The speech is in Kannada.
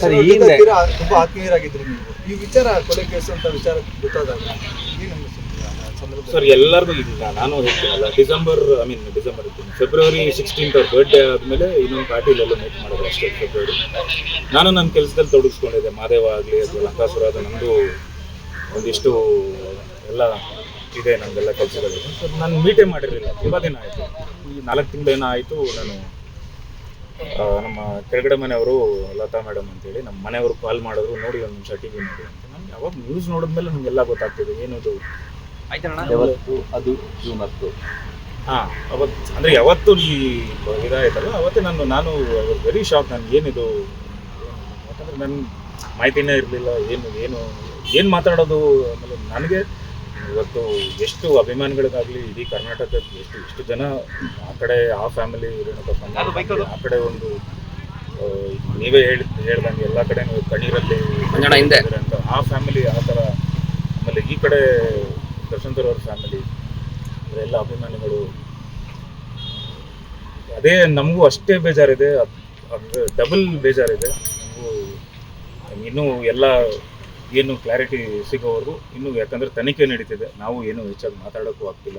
ಸರ್ ಈಗ- ತುಂಬಾ ಆತ್ಮೀಯರಾಗಿದ್ರು ನೀವು. ಈ ವಿಚಾರ ಕೊಲೆ ಕೇಸು ಅಂತ ವಿಚಾರ ಗೊತ್ತಾದಾಗ? ಸರ್ ಎಲ್ಲರಿಗೂ ಇಲ್ಲ ನಾನು ಹೇಳ್ತೀನಲ್ಲ ಡಿಸೆಂಬರ್ ಐ ಮೀನ್ ಡಿಸೆಂಬರ್ ಇರ್ತೀನಿ ಫೆಬ್ರವರಿ ಸಿಕ್ಸ್ಟೀನ್ತ್ ಅವ್ರ ಬರ್ಡೇ ಆದಮೇಲೆ ಇನ್ನೊಂದು ಪಾರ್ಟಿಲೆಲ್ಲ ಮೀಟ್ ಮಾಡೋದು ಅಷ್ಟೇ ಫೆಬ್ರವರಿ ನಾನು ನನ್ನ ಕೆಲಸದಲ್ಲಿ ತೊಡಗಿಸ್ಕೊಂಡಿದ್ದೆ. ಮಾದೇವ ಆಗಲಿ ಅಥವಾ ಲಂಕಾಸುರ ಅದು ನಂದು ಒಂದಿಷ್ಟು ಎಲ್ಲ ಇದೆ ನಮ್ಮದೆಲ್ಲ ಕೆಲಸಗಳಿದೆ ಸರ್ ನಾನು ಮೀಟೇ ಮಾಡಿರಲಿಲ್ಲ. ತುಂಬ ದಿನ ಆಯಿತು. ಈ ನಾಲ್ಕು ತಿಂಗಳೇನೋ ಆಯಿತು ನಾನು ನಮ್ಮ ಕೆಳಗಡೆ ಮನೆಯವರು ಲತಾ ಮೇಡಮ್ ಅಂತೇಳಿ ನಮ್ಮ ಮನೆಯವರು ಕಾಲ್ ಮಾಡಿದ್ರು ನೋಡಿ ಒಂದು ನಿಮಿಷ ಟಿ ವಿ ನೋಡಿ ಅಂತ. ನಾನು ಯಾವಾಗ ನ್ಯೂಸ್ ನೋಡಿದ್ಮೇಲೆ ನಮಗೆಲ್ಲ ಗೊತ್ತಾಗ್ತಿದೆ ಏನದು? ಯಾವತ್ತು ಅದು ಜೂನ್ ಹತ್ತು. ಹಾ ಅವತ್ತು ಅಂದ್ರೆ ಯಾವತ್ತು ಈ ಇದಾಯ್ತಲ್ಲ ಅವತ್ತೇ ನಾನು ನಾನು ವೆರಿ ಶಾಕ್ ನಾನು ಏನಿದು? ಯಾಕಂದ್ರೆ ನನ್ನ ಮಾಹಿತಿನೇ ಇರಲಿಲ್ಲ ಏನು ಏನು ಏನು ಮಾತಾಡೋದು? ಆಮೇಲೆ ನನಗೆ ಇವತ್ತು ಎಷ್ಟು ಅಭಿಮಾನಿಗಳಿಗಾಗಲಿ ಇಡೀ ಕರ್ನಾಟಕದ ಎಷ್ಟು ಎಷ್ಟು ಜನ ಆ ಕಡೆ ಆ ಫ್ಯಾಮಿಲಿ ಆ ಕಡೆ ಒಂದು ನೀವೇ ಹೇಳಿ ಹೇಳ್ದಂಗೆ ಎಲ್ಲ ಕಡೆ ಕಣ್ಣೀರಲ್ಲಿ ಅಂತ. ಆ ಫ್ಯಾಮಿಲಿ ಆ ಥರ ಆಮೇಲೆ ಈ ಕಡೆ ದರ್ಶನ್ ಸರ್ ಅವ್ರ ಫ್ಯಾಮಿಲಿ ಎಲ್ಲ ಅಭಿಮಾನಿಗಳು. ಅದೇ ನಮಗೂ ಅಷ್ಟೇ ಬೇಜಾರಿದೆ ಡಬಲ್ ಬೇಜಾರಿದೆ. ನಮಗೂ ಇನ್ನೂ ಎಲ್ಲ ಏನು ಕ್ಲಾರಿಟಿ ಸಿಗೋವರೆಗೂ ಇನ್ನೂ ಯಾಕಂದ್ರೆ ತನಿಖೆ ನಡೀತಿದೆ. ನಾವು ಏನು ಹೆಚ್ಚಾಗಿ ಮಾತಾಡೋಕ್ಕೂ ಆಗ್ತಿಲ್ಲ.